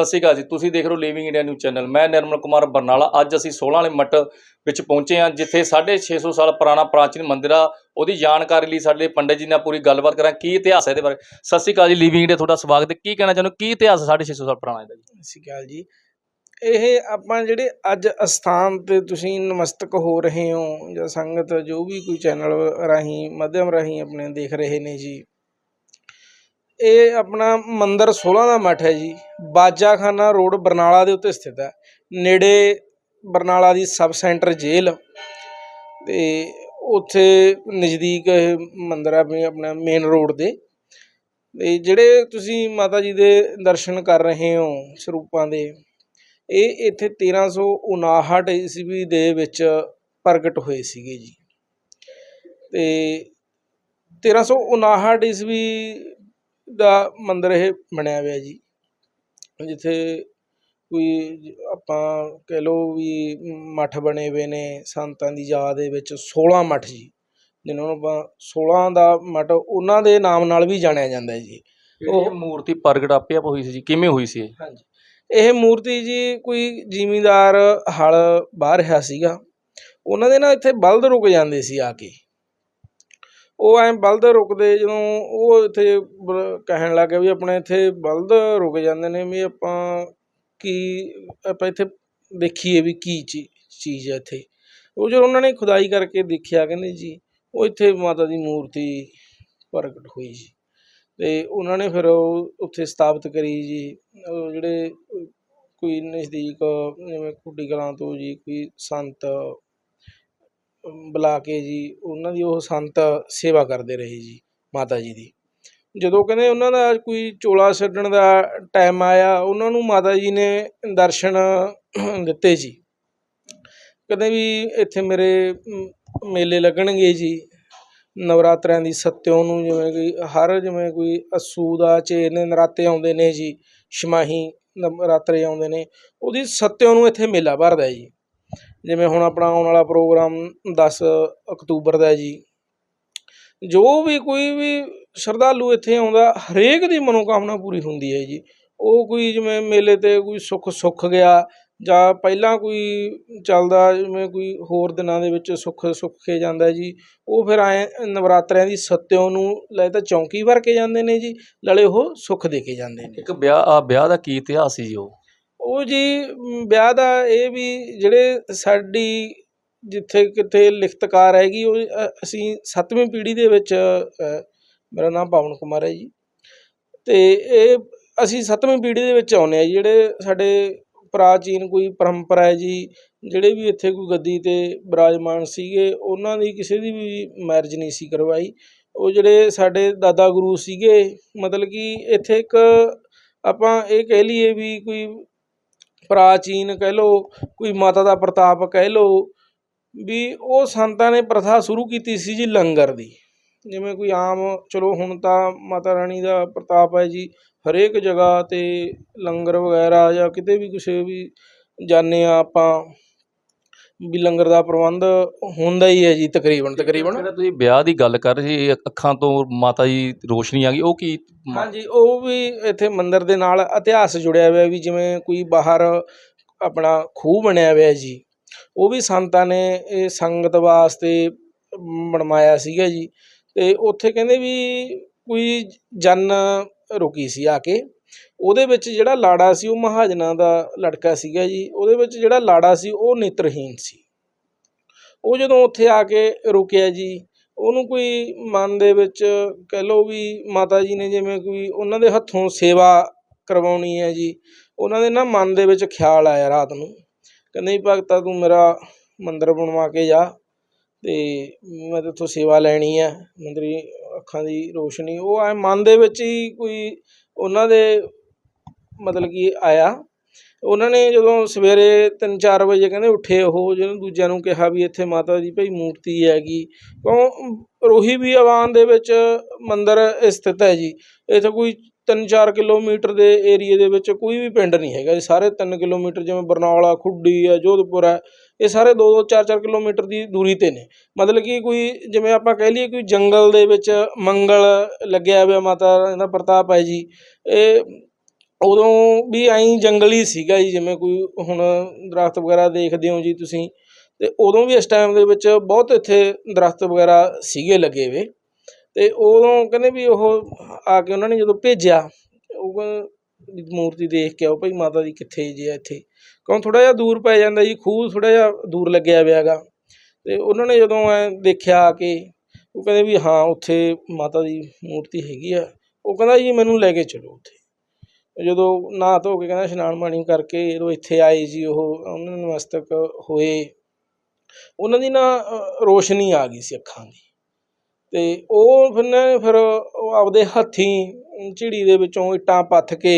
ਸਤਿ ਸ਼੍ਰੀ ਅਕਾਲ ਜੀ। ਤੁਸੀਂ ਦੇਖ ਰਹੇ ਹੋ ਲਿਵਿੰਗ ਇੰਡੀਆ ਨਿਊਜ਼ ਚੈਨਲ ਮੈਂ ਨਿਰਮਲ ਕੁਮਾਰ ਬਰਨਾਲਾ। ਅੱਜ ਅਸੀਂ 16 ਵਾਲੇ ਮੱਟ ਵਿੱਚ ਪਹੁੰਚੇ ਹਾਂ, ਜਿੱਥੇ 650 ਸਾਲ ਪੁਰਾਣਾ ਪ੍ਰਾਚੀਨ ਮੰਦਿਰ ਆ। ਉਹਦੀ ਜਾਣਕਾਰੀ ਲਈ ਸਾਡੇ ਪੰਡਿਤ ਜੀ ਨਾਲ ਪੂਰੀ ਗੱਲਬਾਤ ਕਰਾਂ ਕੀ ਇਤਿਹਾਸ ਹੈ ਇਹਦੇ ਬਾਰੇ? ਸਤਿ ਸ਼੍ਰੀ ਅਕਾਲ ਜੀ ਲਿਵਿੰਗ ਇੰਡੀਆ ਤੁਹਾਡਾ ਸਵਾਗਤ ਹੈ। ਕੀ ਕਹਿਣਾ ਚਾਹੁੰਦੇ ਕੀ ਇਤਿਹਾਸ ਹੈ 650 ਸਾਲ ਪੁਰਾਣਾ ਇਹਦਾ ਜੀ? ਸਤਿ ਸ਼੍ਰੀ ਅਕਾਲ ਜੀ। ਇਹ ਆਪਾਂ ਜਿਹੜੇ ਅੱਜ ਅਸਥਾਨ ਤੇ ਤੁਸੀਂ ਨਮਸਤਕ ਹੋ ਰਹੇ ਹੋ ਜਾਂ ਸੰਗਤ ਜੋ ਵੀ ਕੋਈ ਚੈਨਲ ਰਾਹੀਂ, ਮਾਧਿਅਮ ਰਾਹੀਂ ਆਪਣੇ ਦੇਖ ਰਹੇ ਨੇ ਜੀ ਇਹ ਆਪਣਾ ਮੰਦਰ 16 ਦਾ ਮੱਠ ਹੈ ਜੀ। ਬਾਜਾਖਾਨਾ ਰੋਡ ਬਰਨਾਲਾ ਦੇ ਉੱਤੇ ਸਥਿਤ ਹੈ। ਨੇੜੇ ਬਰਨਾਲਾ ਦੀ ਸਬ ਸੈਂਟਰ ਜੇਲ੍ਹ ਤੇ ਉੱਥੇ ਨਜ਼ਦੀਕ ਇਹ ਮੰਦਰ ਹੈ ਵੀ ਆਪਣਾ ਮੇਨ ਰੋਡ ਦੇ ਤੇ ਜਿਹੜੇ ਤੁਸੀਂ ਮਾਤਾ ਜੀ ਦੇ ਦਰਸ਼ਨ ਕਰ ਰਹੇ ਹੋ ਸਰੂਪਾਂ ਦੇ, ਇਹ ਇੱਥੇ 1359 ਈਸਵੀ ਦੇ ਵਿੱਚ ਪ੍ਰਗਟ ਹੋਏ ਸੀਗੇ ਜੀ। ਤੇ 1359 ਈਸਵੀ ਦਾ ਮੰਦਿਰ ਇਹ ਬਣਿਆ ਹੋਇਆ ਜੀ। ਜਿੱਥੇ ਕੋਈ ਆਪਾਂ ਕਹਿ ਲਓ ਵੀ ਮੱਠ ਬਣੇ ਹੋਏ ਨੇ ਸੰਤਾਂ ਦੀ ਯਾਦ ਦੇ ਵਿੱਚ 16 ਮੱਠ ਜੀ ਜਿਨ੍ਹਾਂ ਨੂੰ ਆਪਾਂ 16 ਦਾ ਮੱਠ ਉਹਨਾਂ ਦੇ ਨਾਮ ਨਾਲ ਵੀ ਜਾਣਿਆ ਜਾਂਦਾ ਹੈ ਜੀ ਉਹ ਮੂਰਤੀ ਪ੍ਰਗਟ ਆਪੇ ਆਪ ਹੋਈ ਸੀ ਜੀ ਕਿਵੇਂ ਹੋਈ ਸੀ ਹਾਂਜੀ। ਇਹ ਮੂਰਤੀ ਜੀ ਕੋਈ ਜ਼ਿਮੀਂਦਾਰ ਹਲ ਬਾਹ ਰਿਹਾ ਸੀਗਾ। ਉਹਨਾਂ ਦੇ ਨਾ ਇੱਥੇ ਬਲਦ ਰੁਕ ਜਾਂਦੇ ਸੀ ਆ ਕੇ। ਉਹ ਐਂ ਬਲਦ ਰੁਕਦੇ, ਜਦੋਂ ਉਹ ਇੱਥੇ ਬ- ਕਹਿਣ ਗਿਆ ਵੀ ਆਪਣੇ ਇੱਥੇ ਬਲਦ ਰੁਕ ਜਾਂਦੇ ਨੇ ਵੀ ਆਪਾਂ ਕੀ, ਆਪਾਂ ਇੱਥੇ ਦੇਖੀਏ ਵੀ ਕੀ ਚੀ- ਚੀਜ਼ ਹੈ ਇੱਥੇ। ਉਹ ਜਦੋਂ ਉਹਨਾਂ ਨੇ ਖੁਦਾਈ ਕਰਕੇ ਦੇਖਿਆ, ਕਹਿੰਦੇ ਜੀ, ਉਹ ਇੱਥੇ ਮਾਤਾ ਦੀ ਮੂਰਤੀ ਪ੍ਰਗਟ ਹੋਈ ਜੀ। ਤੇ ਉਹਨਾਂ ਨੇ ਫਿਰ ਉਹ ਉੱਥੇ ਸਥਾਪਿਤ ਕਰੀ ਜੀ। ਉਹ ਜਿਹੜੇ ਕੋਈ ਨਜ਼ਦੀਕ, ਜਿਵੇਂ ਕੁੱਡੀ ਕਲਾਂ ਤੋਂ ਜੀ, ਕੋਈ ਸੰਤ ਬੁਲਾ ਕੇ ਜੀ, ਉਹਨਾਂ ਦੀ ਉਹ ਸੰਤ ਸੇਵਾ ਕਰਦੇ ਰਹੇ ਜੀ, ਮਾਤਾ ਜੀ ਦੀ। ਜਦੋਂ ਕਹਿੰਦੇ ਉਹਨਾਂ ਦਾ ਕੋਈ ਚੋਲਾ ਛੱਡਣ ਦਾ ਟਾਈਮ ਆਇਆ, ਉਹਨਾਂ ਨੂੰ ਮਾਤਾ ਜੀ ਨੇ ਦਰਸ਼ਨ ਦਿੱਤੇ ਜੀ। ਕਹਿੰਦੇ ਵੀ ਇੱਥੇ ਮੇਰੇ ਮੇਲੇ ਲੱਗਣਗੇ ਜੀ, ਨਵਰਾਤਰਿਆਂ ਦੀ ਸੱਤਿਓਂ ਨੂੰ ਜਿਵੇਂ ਕਿ ਹਰ ਜਿਵੇਂ ਕੋਈ ਅੱਸੂ ਦਾ ਚੇਰ ਨੇ ਨਰਾਤੇ ਆਉਂਦੇ ਨੇ ਜੀ ਸ਼ਮਾਹੀ ਨਵਰਾਤਰੇ ਆਉਂਦੇ ਨੇ, ਉਹਦੀ ਸੱਤਿਓਂ ਨੂੰ ਇੱਥੇ ਮੇਲਾ ਭਰਦਾ ਜੀ। ਜਿਵੇਂ ਹੁਣ ਆਪਣਾ ਆਉਣ ਵਾਲਾ ਪ੍ਰੋਗਰਾਮ ਦਸ ਅਕਤੂਬਰ ਦਾ ਹੈ ਜੀ। ਜੋ ਵੀ ਕੋਈ ਵੀ ਸ਼ਰਧਾਲੂ ਇੱਥੇ ਆਉਂਦਾ, ਹਰੇਕ ਦੀ ਮਨੋਕਾਮਨਾ ਪੂਰੀ ਹੁੰਦੀ ਹੈ ਜੀ। ਉਹ ਕੋਈ ਜਿਵੇਂ ਮੇਲੇ ਤੇ ਕੋਈ ਸੁੱਖ ਸੁੱਖ ਗਿਆ ਜਾਂ ਪਹਿਲਾਂ ਕੋਈ ਚੱਲਦਾ, ਜਿਵੇਂ ਕੋਈ ਹੋਰ ਦਿਨਾਂ ਦੇ ਵਿੱਚ ਸੁੱਖ ਸੁੱਖ ਕੇ ਜਾਂਦਾ ਜੀ, ਉਹ ਫਿਰ ਐ ਨਵਰਾਤਰਿਆਂ ਦੀ ਸੱਤਿਓਂ ਨੂੰ ਲੈ ਤਾਂ ਚੌਂਕੀ ਭਰ ਕੇ ਜਾਂਦੇ ਨੇ ਜੀ, ਨਾਲੇ ਉਹ ਸੁੱਖ ਦੇ ਕੇ ਜਾਂਦੇ ਨੇ। ਇੱਕ ਵਿਆਹ ਆ ਵਿਆਹ ਦਾ ਕੀ ਇਤਿਹਾਸ ਸੀ ਜੀ ਉਹ? ਉਹ ਜੀ ਵਿਆਹ ਦਾ ਇਹ ਵੀ ਜਿਹੜੇ ਸਾਡੀ ਜਿੱਥੇ ਕਿਤੇ ਲਿਖਤਕਾਰ ਹੈਗੀ, ਉਹ ਅਸੀਂ ਸੱਤਵੀਂ ਪੀੜ੍ਹੀ ਦੇ ਵਿੱਚ ਮੇਰਾ ਨਾਮ ਪਵਨ ਕੁਮਾਰ ਹੈ ਜੀ। ਤੇ ਇਹ ਅਸੀਂ ਸੱਤਵੀਂ ਪੀੜ੍ਹੀ ਦੇ ਵਿੱਚ ਆਉਂਦੇ ਆ ਜੀ, ਜਿਹੜੇ ਸਾਡੇ ਪ੍ਰਾਚੀਨ ਕੋਈ ਪਰੰਪਰਾ ਹੈ ਜੀ, ਜਿਹੜੇ ਵੀ ਇੱਥੇ ਕੋਈ ਗੱਦੀ ਤੇ ਬਿਰਾਜਮਾਨ ਸੀਗੇ, ਉਹਨਾਂ ਦੀ ਕਿਸੇ ਦੀ ਵੀ ਮੈਰਿਜ ਨਹੀਂ ਸੀ ਕਰਵਾਈ। ਉਹ ਜਿਹੜੇ ਸਾਡੇ ਦਾਦਾ ਗੁਰੂ ਸੀਗੇ, ਮਤਲਬ ਕਿ ਇੱਥੇ ਇੱਕ ਆਪਾਂ ਇਹ ਕਹਿ ਲਈਏ ਵੀ ਕੋਈ ਪ੍ਰਾਚੀਨ ਕਹਿ ਲਓ, ਕੋਈ ਮਾਤਾ ਦਾ ਪ੍ਰਤਾਪ ਕਹਿ ਲਓ, ਵੀ ਉਹ ਸੰਤਾਂ ਨੇ ਪ੍ਰਥਾ ਸ਼ੁਰੂ ਕੀਤੀ ਸੀ ਜੀ ਲੰਗਰ ਦੀ। ਜਿਵੇਂ ਕੋਈ ਆਮ, ਚਲੋ ਹੁਣ ਤਾਂ ਮਾਤਾ ਰਾਣੀ ਦਾ ਪ੍ਰਤਾਪ ਹੈ ਜੀ ਹਰੇਕ ਜਗ੍ਹਾ ਤੇ ਲੰਗਰ ਵਗੈਰਾ ਜਾਂ ਕਿਤੇ ਵੀ ਕਿਸੇ ਵੀ ਜਾਂਦੇ ਆ ਆਪਾਂ ਵੀ ਲੰਗਰ ਦਾ ਪ੍ਰਬੰਧ ਹੁੰਦਾ ਹੀ ਹੈ ਜੀ ਤਕਰੀਬਨ ਤਕਰੀਬਨ। ਜਿਹੜਾ ਤੁਸੀਂ ਵਿਆਹ ਦੀ ਗੱਲ ਕਰ ਰਹੇ ਸੀ ਅੱਖਾਂ ਤੋਂ ਮਾਤਾ ਜੀ ਰੋਸ਼ਨੀ ਆ ਗਈ ਉਹ ਕੀ ਹਾਂਜੀ ਉਹ ਵੀ ਇੱਥੇ ਮੰਦਿਰ ਦੇ ਨਾਲ ਇਤਿਹਾਸ ਜੁੜਿਆ ਹੋਇਆ ਵੀ ਜਿਵੇਂ ਕੋਈ ਬਾਹਰ ਆਪਣਾ ਖੂਹ ਬਣਿਆ ਹੋਇਆ ਜੀ ਉਹ ਵੀ ਸੰਤਾਂ ਨੇ ਇਹ ਸੰਗਤ ਵਾਸਤੇ ਬਣਵਾਇਆ ਸੀਗਾ ਜੀ ਤੇ ਉੱਥੇ ਕਹਿੰਦੇ ਵੀ ਕੋਈ ਜਨ ਰੁਕੀ ਸੀ ਆ ਕੇ। ਉਹਦੇ ਵਿੱਚ ਜਿਹੜਾ ਲਾੜਾ ਸੀ ਉਹ ਮਹਾਜਨਾਂ ਦਾ ਲੜਕਾ ਸੀਗਾ ਜੀ, ਉਹਦੇ ਵਿੱਚ ਜਿਹੜਾ ਲਾੜਾ ਸੀ ਉਹ ਨੇਤਰਹੀਨ ਸੀ। ਉਹ ਜਦੋਂ ਉੱਥੇ ਆ ਕੇ ਰੁਕਿਆ ਜੀ, ਉਹਨੂੰ ਕੋਈ ਮਨ ਦੇ ਵਿੱਚ ਕਹਿ ਲਓ ਵੀ ਮਾਤਾ ਜੀ ਨੇ ਜਿਵੇਂ ਕੋਈ ਉਹਨਾਂ ਦੇ ਹੱਥੋਂ ਸੇਵਾ ਕਰਵਾਉਣੀ ਹੈ ਜੀ, ਉਹਨਾਂ ਦੇ ਨਾ ਮਨ ਦੇ ਵਿੱਚ ਖਿਆਲ ਆਇਆ ਰਾਤ ਨੂੰ। ਕਹਿੰਦੇ ਭਗਤਾ ਤੂੰ ਮੇਰਾ ਮੰਦਰ ਬਣਵਾ ਕੇ ਜਾ ਤੇ ਮੈਂ ਤੇਥੋਂ ਸੇਵਾ ਲੈਣੀ ਹੈ। ਮੰਦਰੀ ਅੱਖਾਂ ਦੀ ਰੋਸ਼ਨੀ, ਉਹ ਐ ਮਨ ਦੇ ਵਿੱਚ ਹੀ ਕੋਈ ਉਹਨਾਂ ਦੇ ਮਤਲਬ ਕਿ ਆਇਆ। ਉਹਨਾਂ ਨੇ ਜਦੋਂ ਸਵੇਰੇ 3-4 ਵਜੇ ਕਹਿੰਦੇ ਉੱਠੇ ਉਹ ਜਦੋਂ ਦੂਜਿਆਂ ਨੂੰ ਕਿਹਾ ਵੀ ਇੱਥੇ ਮਾਤਾ ਦੀ ਭਈ ਮੂਰਤੀ ਹੈਗੀ। ਕਿਉਂ? ਰੋਹੀ ਵੀ ਆਵਾਨ ਦੇ ਵਿੱਚ ਮੰਦਿਰ ਸਥਿਤ ਹੈ ਜੀ। ਇੱਥੇ ਕੋਈ 3-4 ਕਿਲੋਮੀਟਰ ਦੇ ਏਰੀਏ ਦੇ ਵਿੱਚ ਕੋਈ ਵੀ ਪਿੰਡ ਨਹੀਂ ਹੈਗਾ ਸਾਰੇ 3 ਕਿਲੋਮੀਟਰ ਜਿਵੇਂ ਬਰਨਾਲਾ, ਖੁੱਡੀ ਹੈ, ਜੋਧਪੁਰ ਹੈ ਇਹ ਸਾਰੇ 2-2 4-4 ਕਿਲੋਮੀਟਰ ਦੀ ਦੂਰੀ ਤੇ ਨੇ। ਮਤਲਬ ਕਿ ਕੋਈ ਜਿਵੇਂ ਆਪਾਂ ਕਹਿ ਲਈਏ ਕੋਈ ਜੰਗਲ ਦੇ ਵਿੱਚ ਮੰਗਲ ਲੱਗਿਆ ਹੋਇਆ ਮਾਤਾ ਦਾ ਪ੍ਰਤਾਪ ਹੈ ਜੀ, ਇਹ ਉਦੋਂ ਵੀ ਐਂ ਜੰਗਲੀ ਸੀਗਾ ਜੀ, ਜਿਵੇਂ ਕੋਈ ਹੁਣ ਦਰਖਤ ਵਗੈਰਾ ਦੇਖਦੇ ਹੋ ਜੀ ਤੁਸੀਂ, ਤੇ ਉਦੋਂ ਵੀ ਇਸ ਟਾਈਮ ਦੇ ਵਿੱਚ ਬਹੁਤ ਇੱਥੇ ਦਰਖਤ ਵਗੈਰਾ ਸੀਗੇ ਲੱਗੇ ਵੇ ਤੇ ਉਦੋਂ ਕਹਿੰਦੇ ਵੀ ਉਹ ਆ ਕੇ ਉਹਨਾਂ ਨੇ ਜਦੋਂ ਭੇਜਿਆ, ਉਹ ਮੂਰਤੀ ਦੇਖ ਕੇ ਆਓ ਭਾਈ, ਮਾਤਾ ਦੀ ਕਿੱਥੇ ਜੇ ਆ ਇੱਥੇ। ਕਿਉਂ ਥੋੜਾ ਜਿਹਾ ਦੂਰ ਪੈ ਜਾਂਦਾ ਜੀ, ਖੂਹ ਥੋੜਾ ਜਿਹਾ ਦੂਰ ਲੱਗਿਆ ਹੋਇਆ ਹੈਗਾ। ਤੇ ਉਹਨਾਂ ਨੇ ਜਦੋਂ ਐ ਦੇਖਿਆ ਆ ਕੇ, ਉਹ ਕਹਿੰਦੇ ਵੀ ਹਾਂ, ਉੱਥੇ ਮਾਤਾ ਦੀ ਮੂਰਤੀ ਹੈਗੀ ਆ। ਉਹ ਕਹਿੰਦਾ ਜੀ, ਮੈਨੂੰ ਲੈ ਕੇ ਚਲੋ ਉੱਥੇ। ਜਦੋਂ ਨਹਾ ਧੋ ਕੇ ਕਹਿੰਦਾ ਇਸ਼ਨਾਨ ਪਾਣੀ ਕਰਕੇ ਜਦੋਂ ਇੱਥੇ ਆਏ ਜੀ, ਉਹ ਉਹਨਾਂ ਨੂੰ ਮਸਤਕ ਹੋਏ। ਉਹਨਾਂ ਦੀ ਨਾ ਰੋਸ਼ਨੀ ਆ ਗਈ ਸੀ ਅੱਖਾਂ ਦੀ। ਤੇ ਉਹ ਫਿਰ ਫਿਰ ਆਪਦੇ ਹੱਥੀਂ ਝਿੜੀ ਦੇ ਵਿੱਚੋਂ ਇੱਟਾਂ ਪੱਥ ਕੇ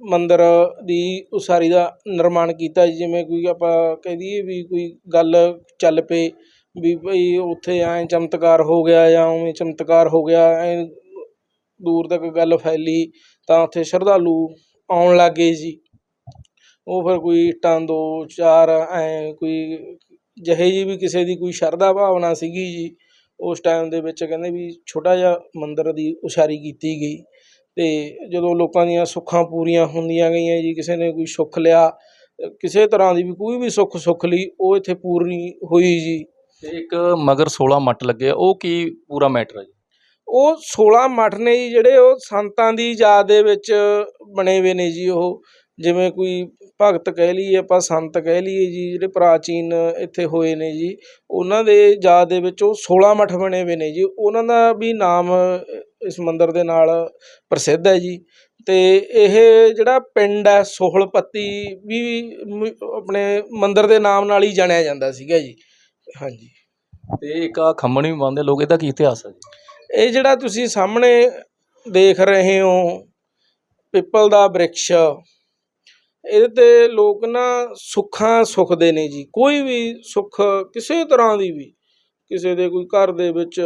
ਮੰਦਰ ਦੀ ਉਸਾਰੀ ਦਾ ਨਿਰਮਾਣ ਕੀਤਾ ਜੀ। ਜਿਵੇਂ ਕੋਈ ਆਪਾਂ ਕਹਿ ਦਈਏ ਵੀ ਕੋਈ ਗੱਲ ਚੱਲ ਪਏ ਵੀ ਭਈ ਉੱਥੇ ਐਂ ਚਮਤਕਾਰ ਹੋ ਗਿਆ ਜਾਂ ਉਵੇਂ ਚਮਤਕਾਰ ਹੋ ਗਿਆ, ਐਂ ਦੂਰ ਤੱਕ ਗੱਲ ਫੈਲੀ ਤਾਂ ਉੱਥੇ ਸ਼ਰਧਾਲੂ ਆਉਣ ਲੱਗ ਗਏ ਜੀ ਉਹ ਫਿਰ ਕੋਈ ਇੱਟਾਂ ਦੋ ਚਾਰ ਐਂ ਕੋਈ ਜਿਹੇ ਜੀ ਵੀ ਕਿਸੇ ਦੀ ਕੋਈ ਸ਼ਰਧਾ ਭਾਵਨਾ ਸੀਗੀ ਜੀ ਉਸ ਟਾਈਮ ਦੇ ਵਿੱਚ ਕਹਿੰਦੇ ਵੀ ਛੋਟਾ ਜਿਹਾ ਮੰਦਿਰ ਦੀ ਉਸਾਰੀ ਕੀਤੀ ਗਈ ਤੇ ਜਦੋਂ ਲੋਕਾਂ ਦੀਆਂ ਸੁੱਖਾਂ ਪੂਰੀਆਂ ਹੁੰਦੀਆਂ ਗਈਆਂ ਜੀ ਕਿਸੇ ਨੇ ਕੋਈ ਸੁੱਖ ਲਿਆ ਕਿਸੇ ਤਰ੍ਹਾਂ ਦੀ ਵੀ ਕੋਈ ਵੀ ਸੁੱਖ ਸੁੱਖ ਲਈ ਉਹ ਇੱਥੇ ਪੂਰੀ ਹੋਈ ਜੀ। ਤੇ ਇੱਕ ਮਗਰ 16 ਮੱਟ ਲੱਗੇ ਉਹ ਕੀ ਪੂਰਾ ਮੈਟਰ ਹੈ ਜੀ? ਉਹ 16 ਮਠ ਨੇ ਜੀ ਜਿਹੜੇ ਉਹ ਸੰਤਾਂ ਦੀ ਯਾਦ ਦੇ ਵਿੱਚ ਬਣੇ ਹੋਏ ਨੇ ਜੀ ਉਹ। ਜਿਵੇਂ ਕੋਈ ਭਗਤ ਕਹਿ ਲਈਏ ਆਪਾਂ ਸੰਤ ਕਹਿ ਲਈਏ ਜੀ ਜਿਹੜੇ ਪ੍ਰਾਚੀਨ ਇੱਥੇ ਹੋਏ ਨੇ ਜੀ ਉਹਨਾਂ ਦੇ ਯਾਦ ਦੇ ਵਿੱਚ ਉਹ 16 ਮਠ ਬਣੇ ਹੋਏ ਨੇ ਜੀ। ਉਹਨਾਂ ਦਾ ਵੀ ਨਾਮ ਇਸ ਮੰਦਿਰ ਦੇ ਨਾਲ ਪ੍ਰਸਿੱਧ ਹੈ ਜੀ। ਤੇ ਇਹ ਜਿਹੜਾ ਪਿੰਡ ਹੈ ਸੋਹਲਪੱਤੀ ਵੀ ਆਪਣੇ ਮੰਦਿਰ ਦੇ ਨਾਮ ਨਾਲ ਹੀ ਜਾਣਿਆ ਜਾਂਦਾ ਸੀਗਾ ਜੀ। ਹਾਂਜੀ। ਤੇ ਇੱਕ ਆ ਖੰਮਣ ਵੀ ਬੰਦੇ ਲੋਕ ਇਹਦਾ ਕੀ ਇਤਿਹਾਸ ਹੈ ਜੀ? ਇਹ ਜਿਹੜਾ ਤੁਸੀਂ ਸਾਹਮਣੇ ਦੇਖ ਰਹੇ ਹੋ ਪਿੱਪਲ ਦਾ ਬ੍ਰਿਕਸ਼ ਇਹਦੇ ਤੇ ਲੋਕ ਨਾ ਸੁੱਖਾਂ ਸੁੱਖਦੇ ਨੇ ਜੀ। ਕੋਈ ਵੀ ਸੁੱਖ ਕਿਸੇ ਤਰ੍ਹਾਂ ਦੀ ਵੀ, ਕਿਸੇ ਦੇ ਕੋਈ ਘਰ ਦੇ ਵਿੱਚ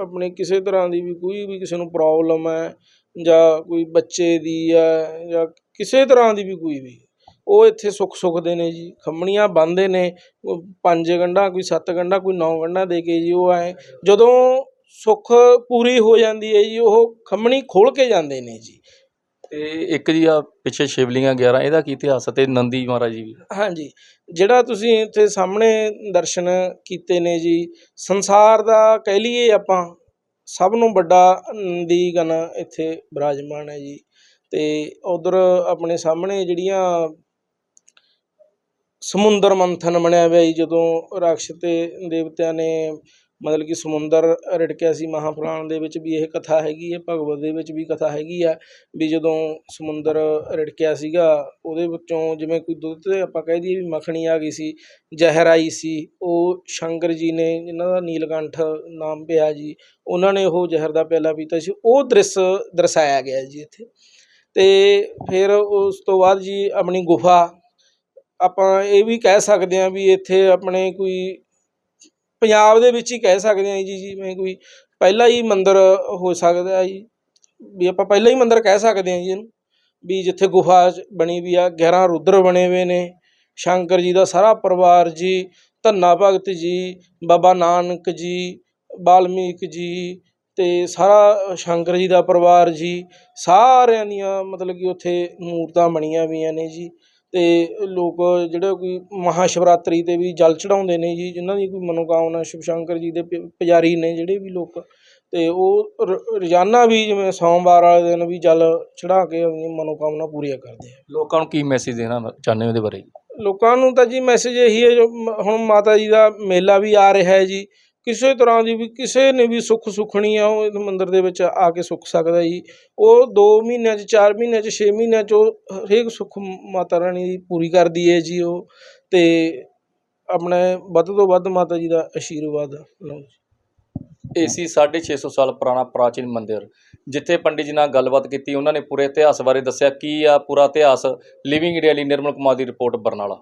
ਆਪਣੇ ਕਿਸੇ ਤਰ੍ਹਾਂ ਦੀ ਵੀ ਕੋਈ ਵੀ ਕਿਸੇ ਨੂੰ ਪ੍ਰੋਬਲਮ ਹੈ ਜਾਂ ਕੋਈ ਬੱਚੇ ਦੀ ਹੈ ਜਾਂ ਕਿਸੇ ਤਰ੍ਹਾਂ ਦੀ ਵੀ ਕੋਈ ਵੀ, ਉਹ ਇੱਥੇ ਸੁੱਖ ਸੁੱਖਦੇ ਨੇ ਜੀ। ਖੰਮਣੀਆਂ ਬੰਨਦੇ ਨੇ ਪੰਜ ਗੰਢਾਂ, ਕੋਈ ਸੱਤ ਗੰਢਾਂ, ਕੋਈ ਨੌ ਗੰਢਾਂ ਦੇ ਕੇ ਜੀ ਉਹ ਐ, ਜਦੋਂ ਸੁੱਖ ਪੂਰੀ ਹੋ ਜਾਂਦੀ ਹੈ ਜੀ, ਉਹ ਖੰਮਣੀ ਖੋਲ ਕੇ ਜਾਂਦੇ ਨੇ ਜੀ। ਤੇ ਇੱਕ ਜੀ ਆ ਪਿੱਛੇ ਸ਼ਿਵਲਿੰਗਾਂ 11 ਇਹਦਾ ਕੀ ਇਤਿਹਾਸ ਹੈ ਤੇ ਨੰਦੀ ਮਹਾਰਾਜ ਜੀ ਵੀ? ਹਾਂਜੀ, ਜਿਹੜਾ ਤੁਸੀਂ ਇੱਥੇ ਸਾਹਮਣੇ ਦਰਸ਼ਨ ਕੀਤੇ ਨੇ ਜੀ, ਸੰਸਾਰ ਦਾ ਕਹਿ ਲਈਏ ਆਪਾਂ, ਸਭ ਨੂੰ ਵੱਡਾ ਨੰਦੀ ਨੰਦੀਗਨ ਇੱਥੇ ਬਿਰਾਜਮਾਨ ਹੈ ਜੀ। ਤੇ ਉਧਰ ਆਪਣੇ ਸਾਹਮਣੇ ਜਿਹੜੀਆਂ ਸਮੁੰਦਰ ਮੰਥਨ ਬਣਿਆ ਹੋਇਆ ਜੀ, ਜਦੋਂ ਰਾਕਸ਼ ਤੇ ਦੇਵਤਿਆਂ ਨੇ ਮਤਲਬ ਕਿ ਸਮੁੰਦਰ ਰਿੜਕਿਆ ਸੀ ਮਹਾਂਪੁਰਾਣ ਦੇ ਵਿੱਚ ਵੀ ਇਹ ਕਥਾ ਹੈਗੀ ਹੈ, ਭਗਵਤ ਦੇ ਵਿੱਚ ਵੀ ਕਥਾ ਹੈਗੀ ਆ ਵੀ ਜਦੋਂ ਸਮੁੰਦਰ ਰਿੜਕਿਆ ਸੀਗਾ ਉਹਦੇ ਵਿੱਚੋਂ ਜਿਵੇਂ ਕੋਈ ਦੁੱਧ ਤੇ ਆਪਾਂ ਕਹਿ ਦਈਏ ਵੀ ਮੱਖਣੀ ਆ ਗਈ ਸੀ, ਜ਼ਹਿਰ ਆਈ ਸੀ, ਉਹ ਸ਼ੰਕਰ ਜੀ ਨੇ ਜਿਨ੍ਹਾਂ ਦਾ ਨੀਲਕੰਠ ਨਾਮ ਪਿਆ ਜੀ, ਉਹਨਾਂ ਨੇ ਉਹ ਜ਼ਹਿਰ ਦਾ ਪਿਆਲਾ ਪੀਤਾ ਸੀ, ਉਹ ਦ੍ਰਿਸ਼ ਦਰਸਾਇਆ ਗਿਆ ਜੀ ਇੱਥੇ। ਤੇ ਫਿਰ ਉਸ ਤੋਂ ਬਾਅਦ ਜੀ ਆਪਣੀ ਗੁਫਾ, ਆਪਾਂ ਇਹ ਵੀ ਕਹਿ ਸਕਦੇ ਹਾਂ ਵੀ ਇੱਥੇ ਆਪਣੇ ਕੋਈ ਪੰਜਾਬ ਦੇ ਵਿੱਚ ਹੀ ਕਹਿ ਸਕਦੇ ਹਾਂ ਜੀ, ਜਿਵੇਂ ਕੋਈ ਪਹਿਲਾ ਹੀ ਮੰਦਿਰ ਹੋ ਸਕਦਾ ਹੈ ਜੀ, ਵੀ ਆਪਾਂ ਪਹਿਲਾ ਹੀ ਮੰਦਿਰ ਕਹਿ ਸਕਦੇ ਹਾਂ ਜੀ ਇਹਨੂੰ, ਵੀ ਜਿੱਥੇ ਗੁਫਾ ਬਣੀ ਵੀ ਆ 11 ਰੁਦਰ ਬਣੇ ਹੋਏ ਨੇ, ਸ਼ੰਕਰ ਜੀ ਦਾ ਸਾਰਾ ਪਰਿਵਾਰ ਜੀ, ਧੰਨਾ ਭਗਤ ਜੀ, ਬਾਬਾ ਨਾਨਕ ਜੀ, ਬਾਲਮੀਕ ਜੀ, ਤੇ ਸਾਰਾ ਸ਼ੰਕਰ ਜੀ ਦਾ ਪਰਿਵਾਰ ਜੀ, ਸਾਰਿਆਂ ਦੀਆਂ ਮਤਲਬ ਕਿ ਉੱਥੇ ਮੂਰਤਾਂ ਬਣੀਆਂ ਹੋਈਆਂ ਨੇ ਜੀ। ਤੇ ਲੋਕ ਜਿਹੜੇ ਕੋਈ ਮਹਾ ਸ਼ਿਵਰਾਤਰੀ ਤੇ ਵੀ ਜਲ ਚੜਾਉਂਦੇ ਨੇ ਜੀ ਜਿਨ੍ਹਾਂ ਦੀ ਕੋਈ ਮਨੋਕਾਮਨਾ ਸ਼ਿਵ ਸ਼ੰਕਰ ਜੀ ਦੇ ਪ- ਪੁਜਾਰੀ ਨੇ ਜਿਹੜੇ ਵੀ ਲੋਕ ਤੇ ਉਹ ਰ- ਰੋਜ਼ਾਨਾ ਵੀ ਜਿਵੇਂ ਸੋਮਵਾਰ ਵਾਲੇ ਦਿਨ ਵੀ ਜਲ ਚੜਾ ਕੇ ਆਪਣੀ ਮਨੋਕਾਮਨਾ ਪੂਰੀਆਂ ਕਰਦੇ ਆ। ਲੋਕਾਂ ਨੂੰ ਕੀ ਮੈਸੇਜ ਦੇਣਾ ਚਾਹੁੰਦੇ ਹੋ ਇਹਦੇ ਬਾਰੇ? ਲੋਕਾਂ ਨੂੰ ਤਾਂ ਜੀ ਮੈਸੇਜ ਇਹੀ ਹੈ ਜੋ ਹੁਣ ਮਾਤਾ ਜੀ ਦਾ ਮੇਲਾ ਵੀ ਆ ਰਿਹਾ ਹੈ ਜੀ ਕਿਸੇ ਤਰ੍ਹਾਂ ਦੀ ਵੀ ਕਿਸੇ ਨੇ ਵੀ ਸੁੱਖ ਸੁੱਖਣੀ ਆ, ਉਹ ਇਸ ਮੰਦਿਰ ਦੇ ਵਿੱਚ ਆ ਕੇ ਸੁੱਖ ਸਕਦਾ ਜੀ। ਉਹ 2 ਮਹੀਨਿਆਂ 'ਚ 4 ਮਹੀਨਿਆਂ 'ਚ 6 ਮਹੀਨਿਆਂ 'ਚ ਉਹ ਹਰੇਕ ਸੁੱਖ ਮਾਤਾ ਰਾਣੀ ਦੀ ਪੂਰੀ ਕਰਦੀ ਹੈ ਜੀ ਉਹ। ਤੇ ਆਪਣੇ ਵੱਧ ਤੋਂ ਵੱਧ ਮਾਤਾ ਜੀ ਦਾ ਆਸ਼ੀਰਵਾਦ ਲਓ ਏਸੀ 650 ਸਾਲ ਪੁਰਾਣਾ ਪ੍ਰਾਚੀਨ ਮੰਦਿਰ, ਜਿੱਥੇ ਪੰਡਿਤ ਜੀ ਨਾਲ ਗੱਲਬਾਤ ਕੀਤੀ, ਉਹਨਾਂ ਨੇ ਪੂਰੇ ਇਤਿਹਾਸ ਬਾਰੇ ਦੱਸਿਆ, ਕੀ ਆ ਪੂਰਾ ਇਤਿਹਾਸ ਲਿਵਿੰਗ ਇੰਡੀਆ ਲਈ ਨਿਰਮਲ ਕੁਮਾਰ ਦੀ ਰਿਪੋਰਟ ਬਰਨਾਲਾ।